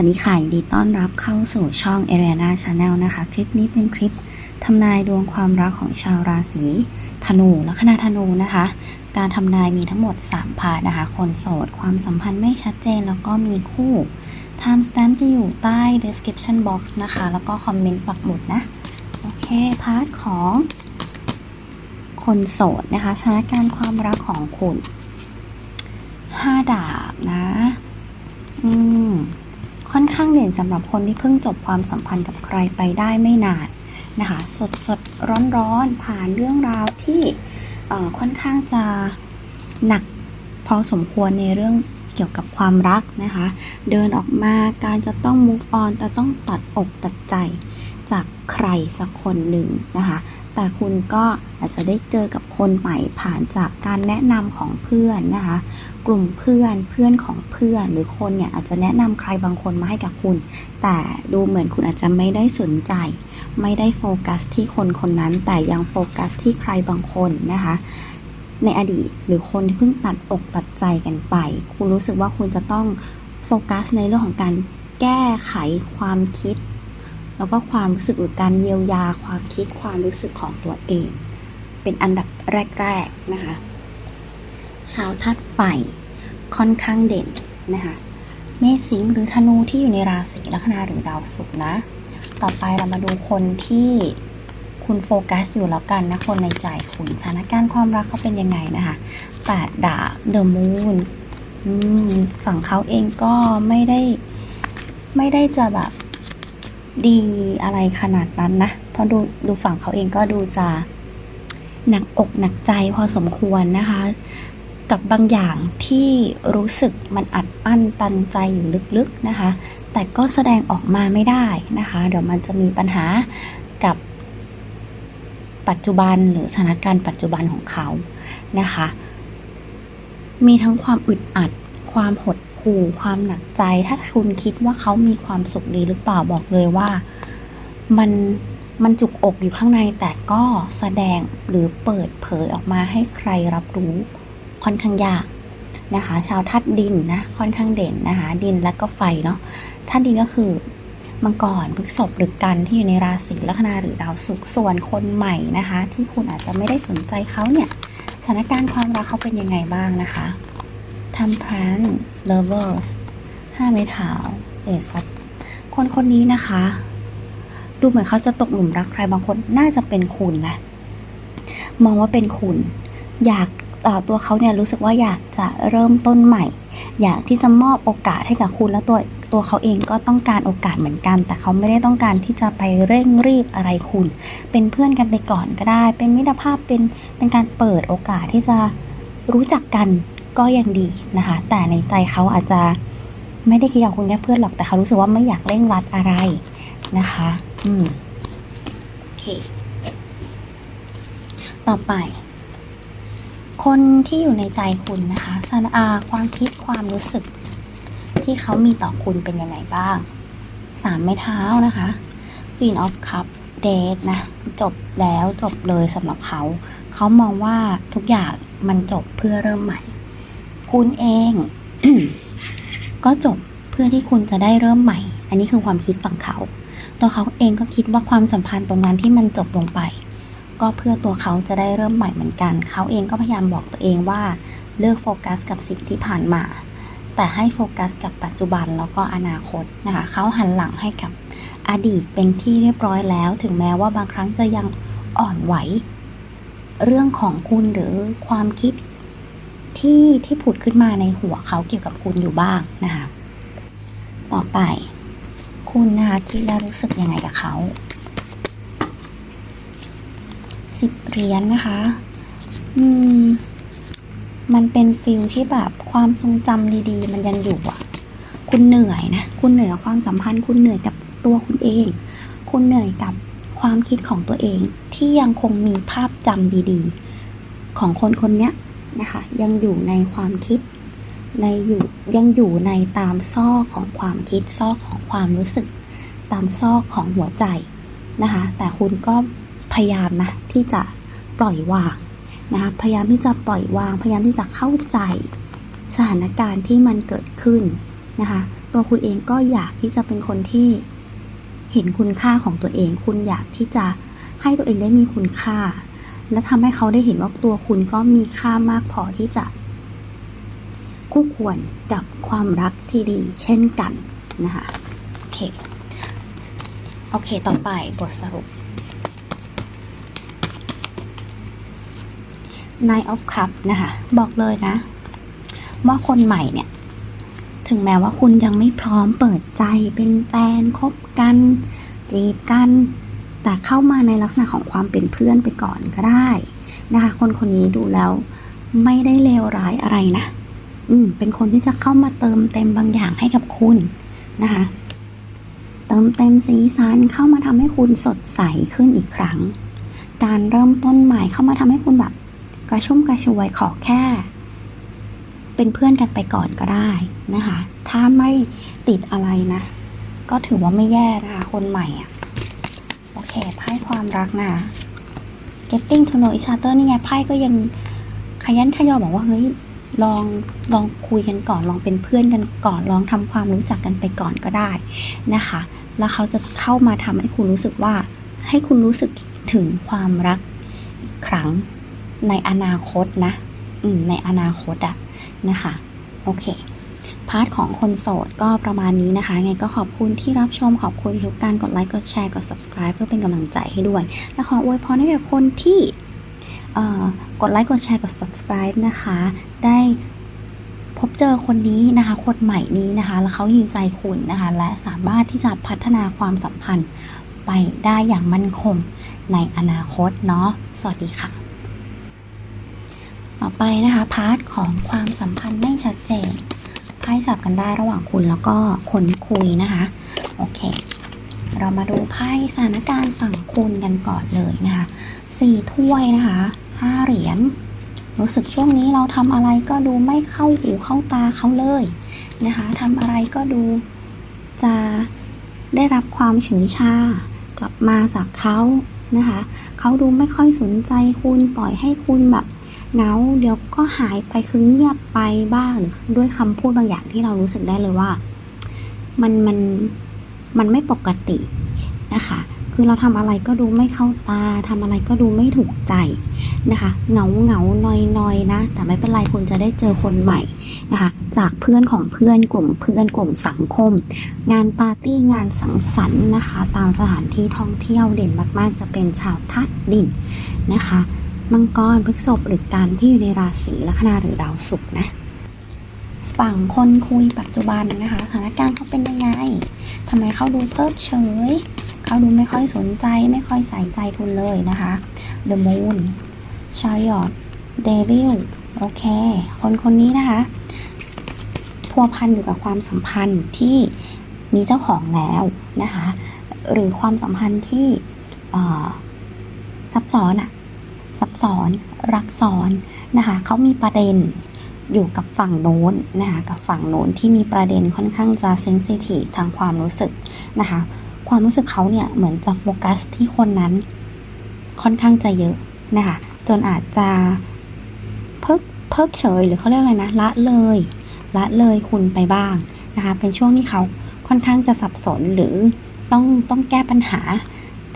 วัสดีค่ะยินดีต้อนรับเข้าสู่ช่อง a r i a n a Channel นะคะ คลิปนี้เป็นคลิปทำนายดวงความรักของชาวราศีธนูและคณะธนูนะคะ การทำนายมีทั้งหมด 3 พาร์ทนะคะ คนโสด ความสัมพันธ์ไม่ชัดเจน แล้วก็มีคู่ Time stamp จะอยู่ใต้ description box นะคะ แล้วก็คอมเมนต์ปักหมุดนะ โอเค พาร์ทของ คนโสดนะคะ สถานการณ์ความรักของคุณห้าดาบนะ อืม ค่อนข้างเด่นสำหรับคนที่เพิ่งจบความสัมพันธ์กับใครไปได้ไม่นานนะคะสดสดร้อนร้อนผ่านเรื่องราวที่ค่อนข้างจะหนักพอสมควรในเรื่องเกี่ยวกับความรักนะคะ เดินออกมาการจะต้อง move on จะต้องตัดอกตัดใจจากใครสักคนหนึ่งนะคะ แต่คุณก็อาจจะได้เจอกับคนใหม่ผ่านจากการแนะนำของเพื่อนนะคะ กลุ่มเพื่อนเพื่อนของเพื่อน หรือคนเนี่ยอาจจะแนะนำใครบางคนมาให้กับคุณ แต่ดูเหมือนคุณอาจจะไม่ได้สนใจ ไม่ได้โฟกัสที่คนคนนั้น แต่ยังโฟกัสที่ใครบางคนนะคะในอดีตหรือคนที่เพิ่งตัดอกตัดใจกันไป คุณรู้สึกว่าคุณจะต้องโฟกัสในเรื่องของการแก้ไขความคิด แล้วก็ความรู้สึกหรือการเยียวยาความคิดความรู้สึกของตัวเอง เป็นอันดับแรกๆนะคะ ชาวธาตุไฟค่อนข้างเด่นนะคะเมษสิงหรือธนูที่อยู่ในราศีลัคนาหรือดาวศุกร์นะ ต่อไปเรามาดูคนที่คุณโฟกัสอยู่แล้วกันนะคนในใจคุณสถานการณ์ความรักเขาเป็นยังไงนะคะแปดดาบเดอะมูนฝั่งเขาเองก็ไม่ได้ไม่ได้จะแบบ ดีอะไรขนาดนั้นนะ เพราะดูดูฝั่งเขาเองก็ดูจะหนักอกหนักใจพอสมควรนะคะ กับบางอย่างที่รู้สึกมันอัดอั้นตันใจอยู่ลึกๆนะคะ แต่ก็แสดงออกมาไม่ได้นะคะ เดี๋ยวมันจะมีปัญหากับปัจจุบันหรือสถานการณ์ปัจจุบันของเขานะคะ มีทั้งความอึดอัด ความหดูความหนักใจ ถ้าคุณคิดว่าเขามีความสุขดีหรือเปล่าบอกเลยว่า มันมันจุกอกอยู่ข้างในแต่ก็แสดงหรือเปิดเผยออกมาให้ใครรับรู้ค่อนข้างยากนะคะ ชาวธาตุดินนะค่อนข้างเด่นนะคะ ดินและก็ไฟเนาะธาตุดินก็คือมังกรพฤษภหรือกันที่อยู่ในราศีลัคนาหรือดาวศุกร์ส่วนคนใหม่นะคะ ที่คุณอาจจะไม่ได้สนใจเขาเนี่ยสถานการณ์ความรักเขาเป็นยังไงบ้างนะคะ ทำพราน lovers ห้าไม้เท้าเอซอคนคนนี้นะคะ ดูเหมือนเขาจะตกหลุมรักใครบางคนน่าจะเป็นคุณนะ มองว่าเป็นคุณ อยากเอ่อตัวเขาเนี่ยรู้สึกว่าอยากจะเริ่มต้นใหม่ อยากที่จะมอบโอกาสให้กับคุณแล้วตัวตัวเขาเองก็ต้องการโอกาสเหมือนกัน แต่เขาไม่ได้ต้องการที่จะไปเร่งรีบอะไรคุณ เป็นเพื่อนกันไปก่อนก็ได้ เป็นมิตรภาพเป็นเป็นการเปิดโอกาสที่จะรู้จักกัน ก็ยังดีนะคะ แต่ในใจเขาอาจจะไม่ได้คิดกับคุณแค่เพื่อนหรอกแต่เขารู้สึกว่าไม่อยากเร่งรัดอะไรนะคะ อืมโอเค ต่อไป คนที่อยู่ในใจคุณนะคะสารอาความคิดความรู้สึก ที่เขามีต่อคุณเป็นยังไงบ้างสามไม้เท้านะคะ Queen of Cup d a t นะ จบแล้วจบเลยสำหรับเขา เขามองว่าทุกอย่างมันจบเพื่อเริ่มใหม่ คุณเอง ก็จบเพื่อที่คุณจะได้เริ่มใหม่ อันนี้คือความคิดฝั่งเขา ตัวเขาเองก็คิดว่าความสัมพันธ์ตรงนั้นที่มันจบลงไป ก็เพื่อตัวเขาจะได้เริ่มใหม่เหมือนกัน เขาเองก็พยายามบอกตัวเองว่าเลิกโฟกัสกับสิ่งที่ผ่านมา แต่ให้โฟกัสกับปัจจุบันแล้วก็อนาคตนะคะเขาหันหลังให้กับอดีตเป็นที่เรียบร้อยแล้ว ถึงแม้ว่าบางครั้งจะยังอ่อนไหว เรื่องของคุณหรือความคิด ที่ที่ผุดขึ้นมาในหัวเขาเกี่ยวกับคุณอยู่บ้างนะคะ ต่อไป คุณนะคะคิดแล้วรู้สึกยังไงกับเขาสิบเหรียญนะคะ อืม มันเป็นฟิลที่แบบความทรงจำดีๆ มันยังอยู่อะ คุณเหนื่อยนะ คุณเหนื่อยกับความสัมพันธ์ คุณเหนื่อยกับตัวคุณเอง คุณเหนื่อยกับความคิดของตัวเองที่ยังคงมีภาพจำดีๆ ของคนคนเนี้ย นะคะ ยังอยู่ในความคิดในอยู่ยังอยู่ในตามซอกของความคิดซอกของความรู้สึก ตามซอกของหัวใจนะคะ แต่คุณก็พยายามนะที่จะปล่อยวางนะคะพยายามที่จะปล่อยวาง พยายามที่จะเข้าใจสถานการณ์ที่มันเกิดขึ้นนะคะตตัวคุณเองก็อยากที่จะเป็นคนที่เห็นคุณค่าของตัวเอง คุณอยากที่จะให้ตัวเองได้มีคุณค่า และทำให้เขาได้เห็นว่าตัวคุณก็มีค่ามากพอที่จะ คู่ควรกับความรักที่ดีเช่นกันนะคะโอเคโอเค ต่อไปบทสรุป Nine of Cup นะคะ บอกเลยนะ ว่าคนใหม่เนี่ย ถึงแม้ว่าคุณยังไม่พร้อมเปิดใจเป็นแฟนคบกัน จีบกัน แต่เข้ามาในลักษณะของความเป็นเพื่อนไปก่อนก็ได้นะคะคนคนนี้ดูแล้วไม่ได้เลวร้ายอะไรนะ อืม เป็นคนที่จะเข้ามาเติมเต็มบางอย่างให้กับคุณนะคะ เติมเต็มสีสันเข้ามาทำให้คุณสดใสขึ้นอีกครั้ง การเริ่มต้นใหม่เข้ามาทำให้คุณแบบกระชุ่มกระชวยขอแค่ เป็นเพื่อนกันไปก่อนก็ได้นะคะ ถ้าไม่ติดอะไรนะ ก็ถือว่าไม่แย่นะคะ คนใหม่อะ เคไพ่ความรักนะ getting to know each other นี่ไงไพ่ก็ยังขยันขยอบอกว่าเฮ้ยลองลองคุยกันก่อน ลองเป็นเพื่อนกันก่อน ลองทำความรู้จักกันไปก่อนก็ได้นะคะ แล้วเขาจะเข้ามาทำให้คุณรู้สึกว่า ให้คุณรู้สึกถึงความรักอีกครั้งในอนาคตนะ อืมในอนาคตอะนะคะ โอเค พาร์ทของคนโสดก็ประมาณนี้นะคะ ไงก็ขอบคุณที่รับชมขอบคุณทุกการกดไลค์กดแชร์กด subscribe เพื่อเป็นกำลังใจให้ด้วย และขออวยพรให้กับคนที่เอ่อกดไลค์กดแชร์กด subscribe นะคะ ได้พบเจอคนนี้นะคะ คนใหม่นี้นะคะ แล้วเขายิงใจคุณนะคะ และสามารถที่จะพัฒนาความสัมพันธ์ไปได้อย่างมั่นคงในอนาคตเนาะ สวัสดีค่ะ ต่อไปนะคะ พาร์ทของความสัมพันธ์ไม่ชัดเจน ไพ่สับกันได้ระหว่างคุณแล้วก็คนคุยนะคะ โอเค เรามาดูไพ่สถานการณ์ฝั่งคุณกันก่อนเลยนะคะสี่ถ้วยนะคะห้าเหรียญรู้สึกช่วงนี้เราทำอะไรก็ดูไม่เข้าหูเข้าตาเขาเลยนะคะทำอะไรก็ดูจะได้รับความเฉยชากลับมาจากเขา นะคะเขาดูไม่ค่อยสนใจคุณปล่อยให้คุณแบบเหงาเดี๋ยวก็หายไปคือเงียบไปบ้างหรือด้วยคำพูดบางอย่างที่เรารู้สึกได้เลยว่า มันมันมันไม่ปกตินะคะ คือเราทำอะไรก็ดูไม่เข้าตาทำอะไรก็ดูไม่ถูกใจ นะคะเหงาเหงาหน่อยนอยนะ แต่ไม่เป็นไรคุณจะได้เจอคนใหม่นะคะ จากเพื่อนของเพื่อนกลุ่มเพื่อนกลุ่มสังคม งานปาร์ตี้งานสังสรรค์นะคะ ตามสถานที่ท่องเที่ยวเด่นมาก ๆ จะเป็นชาวธาตุดินนะคะมังกรพฤษภหรือการที่อยู่ในราศีลัคนาหรือดาวศุกร์นะฝั่งคนคุยปัจจุบันนะคะสถานการณ์เขาเป็นยังไงทำไมเขาดูเพิกเฉย เขาดูไม่ค่อยสนใจไม่ค่อยใส่ใจคุณเลยนะคะ The Moon Chariot Devil โอเค คนคนนี้นะคะ พัวพันอยู่กับความสัมพันธ์ที่มีเจ้าของแล้วนะคะ หรือความสัมพันธ์ที่ซับซ้อนอะซับซ้อน รักซ้อนนะคะเขามีประเด็นอยู่กับฝั่งโน้นนะคะกับฝั่งโน้นที่มีประเด็นค่อนข้างจะเซนซิทีฟทางความรู้สึกนะคะ ความรู้สึกเขาเนี่ยเหมือนจะโฟกัสที่คนนั้นค่อนข้างจะเยอะนะคะ จนอาจจะเพิกเพิกเฉยหรือเขาเรียกอะไรนะละเลยละเลยคุณไปบ้างนะคะเป็นช่วงที่เขาค่อนข้างจะสับสนหรือต้องต้องแก้ปัญหา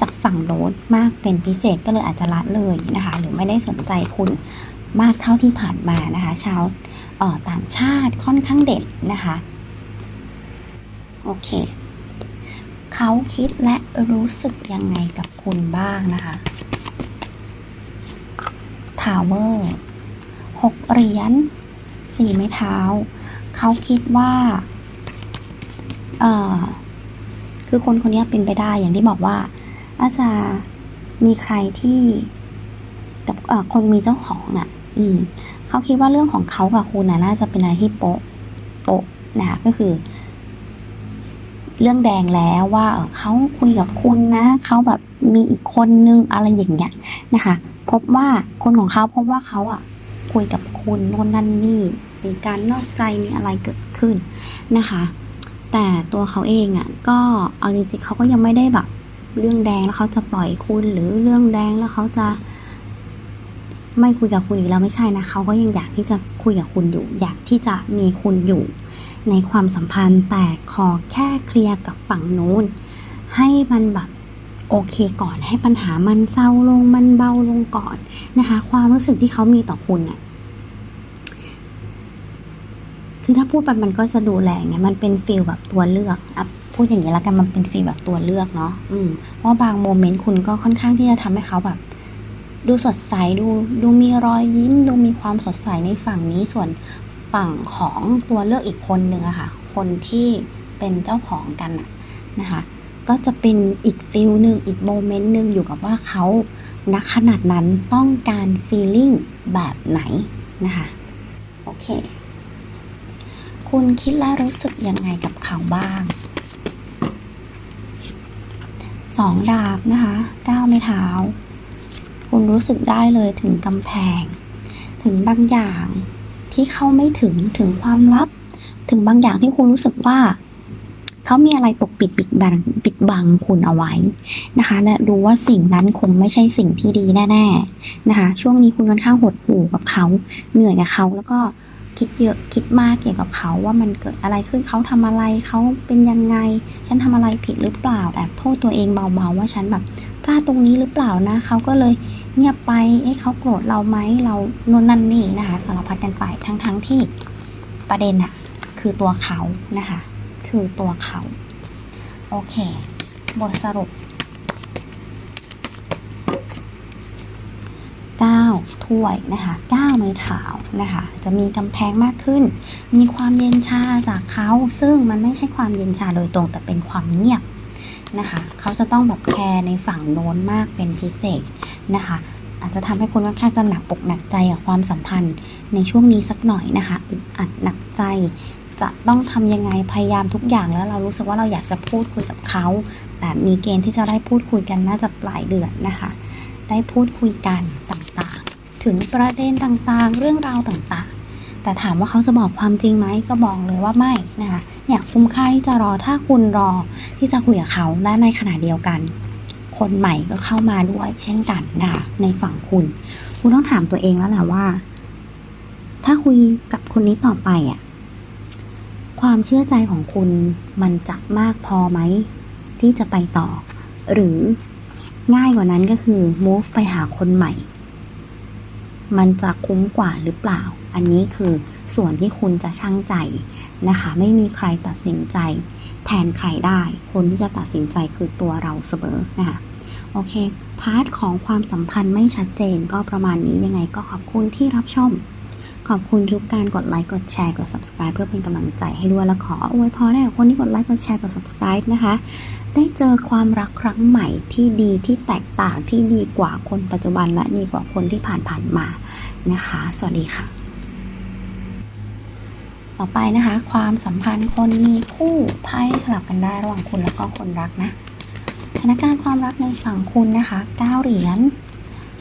จากฝั่งโน้นมากเป็นพิเศษก็เลยอาจจะละเลยนะคะ หรือไม่ได้สนใจคุณมากเท่าที่ผ่านมานะคะชาวต่างชาติค่อนข้างเด่นนะคะโอเค เขาคิดและรู้สึกยังไงกับคุณบ้างนะคะ ทาวเวอร์หกเหรียญสี่ไม้เท้า เขาคิดว่า เออคือคนคนนี้เป็นไปได้อย่างที่บอกว่า อาจจะมีใครที่กับคนมีเจ้าของอะ อืม เขาคิดว่าเรื่องของเขากับคุณน่ะน่าจะเป็นอะไรที่โป๊ะโป๊ะนะก็คือ เรื่องแดงแล้วว่าเขาคุยกับคุณนะเขาแบบมีอีกคนนึงอะไรอย่างเงี้ยนะคะ พบว่าคนของเขาพบว่าเขาอะคุยกับคุณโน่นนั่นนี่มีการนอกใจมีอะไรเกิดขึ้นนะคะ แต่ตัวเขาเองอะก็เอาจริงๆเขาก็ยังไม่ได้แบบ เรื่องแดงแล้วเขาจะปล่อยคุณหรือเรื่องแดงแล้วเขาจะ ไม่คุยกับคุณอีกแล้วไม่ใช่นะเขาก็ยังอยากที่จะคุยกับคุณอยู่ อยากที่จะมีคุณอยู่ในความสัมพันธ์แต่ขอแค่เคลียร์กับฝั่งนู้นให้มันแบบ โอเคก่อนให้ปัญหามันเศร้าลงมันเบาลงก่อนนะคะ ความรู้สึกที่เขามีต่อคุณอะคือถ้าพูดไปมันก็จะดูแรงเนี่ยมันเป็นฟีลแบบตัวเลือกอะพูดอย่างนี้แล้วกันมันเป็นฟีลแบบตัวเลือกเนาะอืมเพราะบางโมเมนต์คุณก็ค่อนข้างที่จะทำให้เขาแบบ ดูสดใสดูดูมีรอยยิ้ม ดูมีความสดใสในฝั่งนี้ส่วนฝั่งของตัวเลือกอีกคนหนึ่งอะค่ะ คนที่เป็นเจ้าของกันนะคะ ก็จะเป็นอีกฟิลหนึ่งอีกโมเมนต์หนึ่งอยู่กับว่าเขาณขนาดนั้นต้องการฟีลลิ่งแบบไหนนะคะโอเค คุณคิดและรู้สึกยังไงกับเขาบ้างสองดาบนะคะก้าวไม่เท้า คุณรู้สึกได้เลยถึงกำแพง ถึงบางอย่างที่เข้าไม่ถึงถึงความลับ ถึงบางอย่างที่คุณรู้สึกว่า เขามีอะไรปกปิดปิดบังปิดบังคุณเอาไว้นะคะ และรู้ว่าสิ่งนั้นคงไม่ใช่สิ่งที่ดีแน่ๆนะคะ ช่วงนี้คุณค่อนข้างหดหู่กับเขาเหนื่อยกับเขาแล้วก็คิดเยอะคิดมากเกี่ยวกับเขาว่ามันเกิดอะไรขึ้นเขาทำอะไรเขาเป็นยังไง ฉันทำอะไรผิดหรือเปล่าแบบโทษตัวเองเบาๆว่าฉันแบบพลาดตรงนี้หรือเปล่านะเขาก็เลยเงียบไปเอ๊ะเขาโกรธเราไหมเราโน่นนั่นนี่นะคะสารพัดกันไปทั้งๆที่ประเด็นอะคือตัวเขานะคะ คือตัวเขา โอเค บทสรุป 9 ถ้วยนะคะ9ไม้เท้านะคะ จะมีกำแพงมากขึ้น มีความเย็นชาจากเขา ซึ่งมันไม่ใช่ความเย็นชาโดยตรง แต่เป็นความเงียบนะคะ เขาจะต้องแบบแคร์ในฝั่งโน้นมากเป็นพิเศษนะคะอาจจะทำให้คุณค่อนข้างจะหนักอกหนักใจกับความสัมพันธ์ในช่วงนี้สักหน่อยนะคะอึดอัดหนักใจ จะต้องทำยังไงพยายามทุกอย่างแล้วเรารู้สึกว่าเราอยากจะพูดคุยกับเขาแต่มีเกณฑ์ที่จะได้พูดคุยกันน่าจะปลายเดือนนะคะ ได้พูดคุยกันต่างๆ ถึงประเด็นต่างๆ เรื่องราวต่างๆ แต่ถามว่าเขาจะบอกความจริงไหมก็บอกเลยว่าไม่นะคะเนี่ยคุ้มค่าที่จะรอถ้าคุณรอที่จะคุยกับเขาและในขณะเดียวกัน คนใหม่ก็เข้ามาด้วยเช่นกันนะคะในฝั่งคุณ คุณต้องถามตัวเองแล้วแหละว่า ถ้าคุยกับคนนี้ต่อไปอะ ความเชื่อใจของคุณมันจะมากพอไหม ที่จะไปต่อ หรือง่ายกว่านั้นก็คือ move ไปหาคนใหม่ มันจะคุ้มกว่าหรือเปล่า อันนี้คือส่วนที่คุณจะชั่งใจนะคะ ไม่มีใครตัดสินใจ แทนใครได้ คนที่จะตัดสินใจคือตัวเราเสมอนะคะโอเค พาร์ทของความสัมพันธ์ไม่ชัดเจนก็ประมาณนี้ยังไงก็ขอบคุณที่รับชม ขอบคุณทุกการกดไลค์กดแชร์กด subscribe เพื่อเป็นกำลังใจให้ด้วยและขออวยพรให้กับคนที่กดไลค์กดแชร์กด subscribe นะคะ ได้เจอความรักครั้งใหม่ที่ดีที่แตกต่างที่ดีกว่าคนปัจจุบันและดีกว่าคนที่ผ่านผ่านมานะคะ สวัสดีค่ะ ต่อไปนะคะ ความสัมพันธ์คนมีคู่ไพ่สลับกันได้ระหว่างคุณแล้วก็คนรักนะสถานการณ์ความรักในฝั่งคุณนะคะ9เหรียญ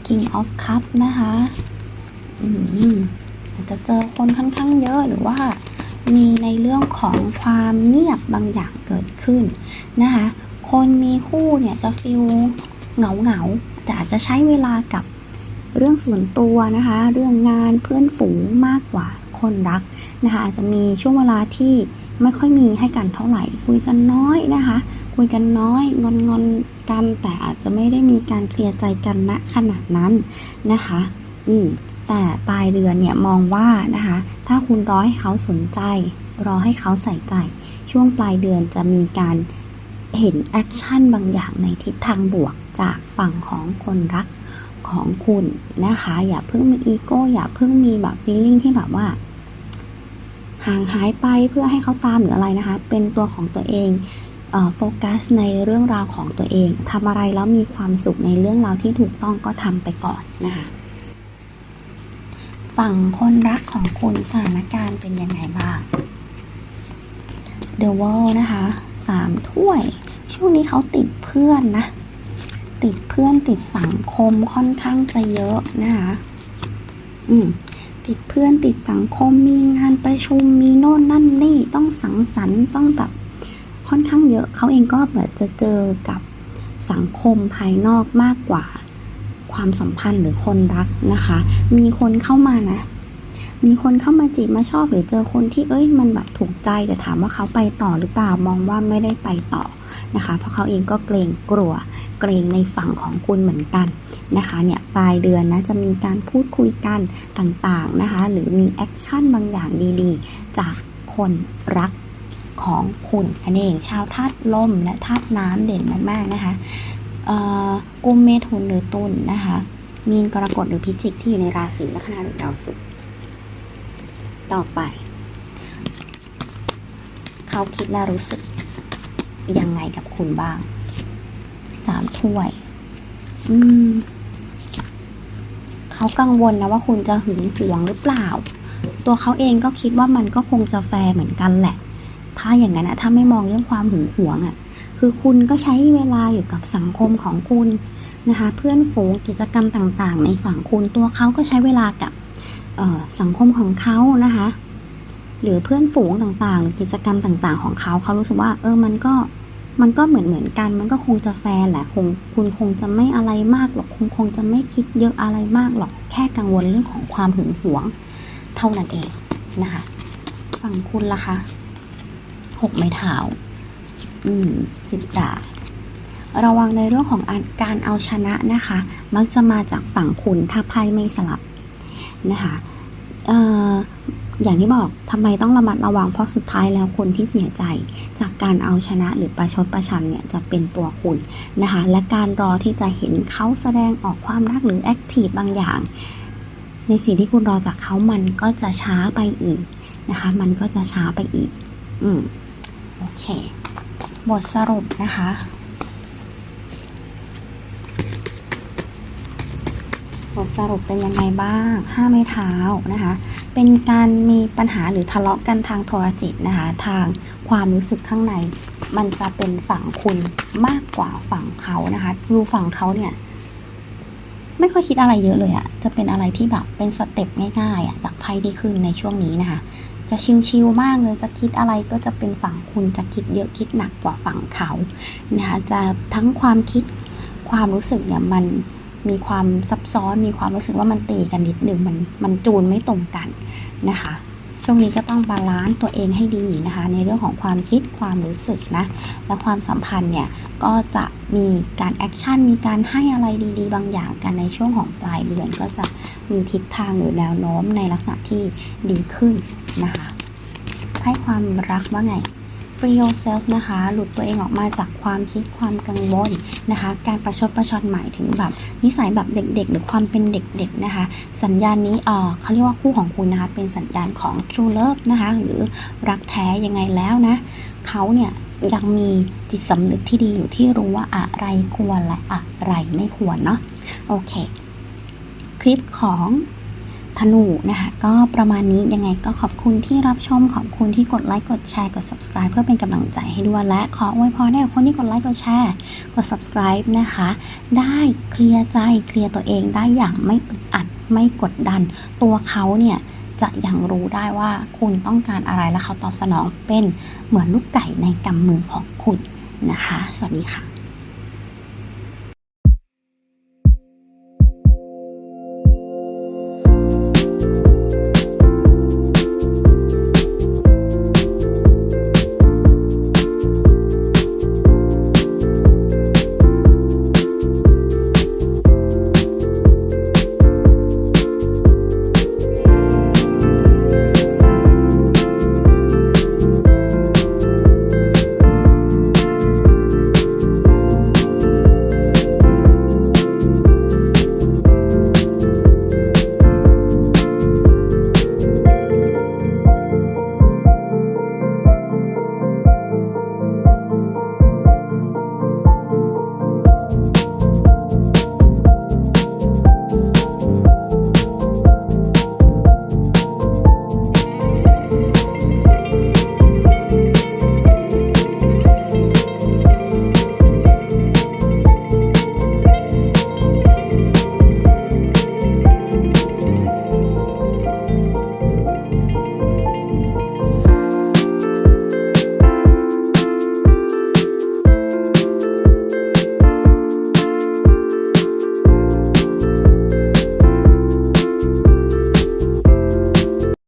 King of Cup นะคะ อืม อาจจะเจอคนค่อนข้างเยอะหรือว่ามีในเรื่องของความเงียบบางอย่างเกิดขึ้นนะคะ คนมีคู่เนี่ยจะฟิลเหงาเหงาแต่อาจจะใช้เวลากับเรื่องส่วนตัวนะคะ เรื่องงานเพื่อนฝูงมากกว่าคนรักนะคะอาจจะมีช่วงเวลาที่ไม่ค่อยมีให้กันเท่าไหร่ คุยกันน้อยนะคะ คุยกันน้อยงอนงอนกันแต่อาจจะไม่ได้มีการเคลียร์ใจกันณขนาดนั้นนะคะ อืม แต่ปลายเดือนเนี่ยมองว่านะคะ ถ้าคุณรอให้เขาสนใจ รอให้เขาใส่ใจ ช่วงปลายเดือนจะมีการเห็นแอคชั่นบางอย่างในทิศทางบวกจากฝั่งของคนรักของคุณนะคะ อย่าเพิ่งมีอีโก้ อย่าเพิ่งมีแบบฟีลลิ่งที่แบบว่า ห่างหายไปเพื่อให้เขาตามหรืออะไรนะคะ เป็นตัวของตัวเองโฟกัสในเรื่องราวของตัวเองทำอะไรแล้วมีความสุขในเรื่องราวที่ถูกต้องก็ทำไปก่อนนะคะ ฝั่งคนรักของคุณสถานการณ์เป็นยังไงบ้าง The World นะคะสามถ้วย ช่วงนี้เขาติดเพื่อนนะ ติดเพื่อนติดสังคมค่อนข้างจะเยอะนะคะอืมติดเพื่อนติดสังคมมีงานประชุมมีโน่นนั่นนี่ต้องสังสรรค์ต้องแบบค่อนข้างเยอะเขาเองก็แบบจะเจอกับสังคมภายนอกมากกว่า ความสัมพันธ์หรือคนรักนะคะ มีคนเข้ามานะ มีคนเข้ามาจีบมาชอบหรือเจอคนที่เอ้ยมันแบบถูกใจแต่ถามว่าเขาไปต่อหรือเปล่ามองว่าไม่ได้ไปต่อนะคะ เพราะเขาเองก็เกรงกลัว เกรงในฝั่งของคุณเหมือนกันนะคะเนี่ยปลายเดือนนะจะมีการพูดคุยกันต่างๆนะคะหรือมีแอคชั่นบางอย่างดีๆ จากคนรักของคุณนั่นเองชาวธาตุลมและธาตุน้ำเด่นมากๆนะคะ กุมเมถุนหรือตุลนนะคะ มีนกรกฎหรือพิจิกที่อยู่ในราศีลัคนาหรือดาวศุกร์ต่อไป เขาคิดและรู้สึก ยังไงกับคุณบ้างสามถ้วย อืม เขากังวลนะว่าคุณจะหึงหวงหรือเปล่า ตัวเขาเองก็คิดว่ามันก็คงจะแฟร์เหมือนกันแหละ ถ้าอย่างนั้นนะถ้าไม่มองเรื่องความหึงหวงอะ่ะ คือคุณก็ใช้เวลาอยู่กับสังคมของคุณนะคะ เพื่อนฝูงกิจกรรมต่างๆ ในฝั่งคุณตัวเขาก็ใช้เวลากับสังคมของเขานะคะ หรือเพื่อนฝูงต่างๆหรือกิจกรรมต่างๆ ของเขาเขารู้สึกว่า เออมันก็มันก็เหมือนเหมือนกัน มันก็คงจะแฟร์แหละคงคุณคงจะไม่อะไรมากหรอกคุณคงจะไม่คิดเยอะอะไรมากหรอกแค่กังวลเรื่องของความหึงหวง เท่านั้นเองนะคะ ฝั่งคุณล่ะคะหกไม้เท้า อืมสิบดาบระวังในเรื่องของการเอาชนะนะคะ มักจะมาจากฝั่งคุณถ้าไพ่ไม่สลับนะคะเอ่ออย่างที่บอกทำไมต้องระมัดระวังเพราะสุดท้ายแล้วคนที่เสียใจ จากการเอาชนะหรือประชดประชันเนี่ยจะเป็นตัวคุณนะคะและการรอที่จะเห็นเขาแสดงออกความรักหรือแอคทีฟบางอย่าง ในสิ่งที่คุณรอจากเขามันก็จะช้าไปอีกนะคะ มันก็จะช้าไปอีก อืมโอเค บทสรุปนะคะ บทสรุปเป็นยังไงบ้างห้าไม้เท้านะคะ เป็นการมีปัญหาหรือทะเลาะกันทางโทรจิตนะคะ ทางความรู้สึกข้างใน มันจะเป็นฝั่งคุณมากกว่าฝั่งเขานะคะดูฝั่งเขาเนี่ยไม่ค่อยคิดอะไรเยอะเลยอะจะเป็นอะไรที่แบบเป็นสเต็ปง่ายๆอะจากไพ่ที่ขึ้นในช่วงนี้นะคะ จะชิลๆมากเลยจะคิดอะไรก็จะเป็นฝั่งคุณจะคิดเยอะคิดหนักกว่าฝั่งเขานะคะจะทั้งความคิดความรู้สึกเนี่ยมันมีความซับซ้อนมีความรู้สึกว่ามันตีกันนิดหนึ่งมันมันจูนไม่ตรงกันนะคะช่วงนี้ก็ต้องบาลานซ์ตัวเองให้ดีนะคะ ในเรื่องของความคิดความรู้สึกนะและความสัมพันธ์เนี่ยก็จะมีการแอคชั่นมีการให้อะไรดี ๆ บางอย่างกันในช่วงของปลายเดือนก็จะมีทิศทางหรือแนวโน้มในลักษณะที่ดีขึ้นนะคะให้ความรักว่าไง free yourself นะคะ หลุดตัวเองออกมาจากความคิดความกังวลนะคะ การประชดประชันหมายถึงแบบนิสัยแบบเด็กๆ หรือความเป็นเด็กๆนะคะ สัญญาณนี้เออเขาเรียกว่าคู่ของคุณนะคะ เป็นสัญญาณของ true love นะคะ หรือรักแท้ยังไงแล้วนะ เขาเนี่ยยังมีจิตสำนึกที่ดีอยู่ที่รู้ว่าอะไรควรและอะไรไม่ควรเนาะ โอเค คลิปของ ธนูนะคะก็ประมาณนี้ยังไงก็ขอบคุณที่รับชมขอบคุณที่กดไลค์กดแชร์กด subscribe เพื่อเป็นกำลังใจให้ด้วยและขออวยพรให้กับคนที่กดไลค์กดแชร์กด subscribe นะคะ ได้เคลียร์ใจเคลียร์ตัวเองได้อย่างไม่อึดอัดไม่กดดัน ตัวเขาเนี่ยจะยังรู้ได้ว่าคุณต้องการอะไรและเขาตอบสนองเป็นเหมือนลูกไก่ในกำมือของคุณนะคะ สวัสดีค่ะ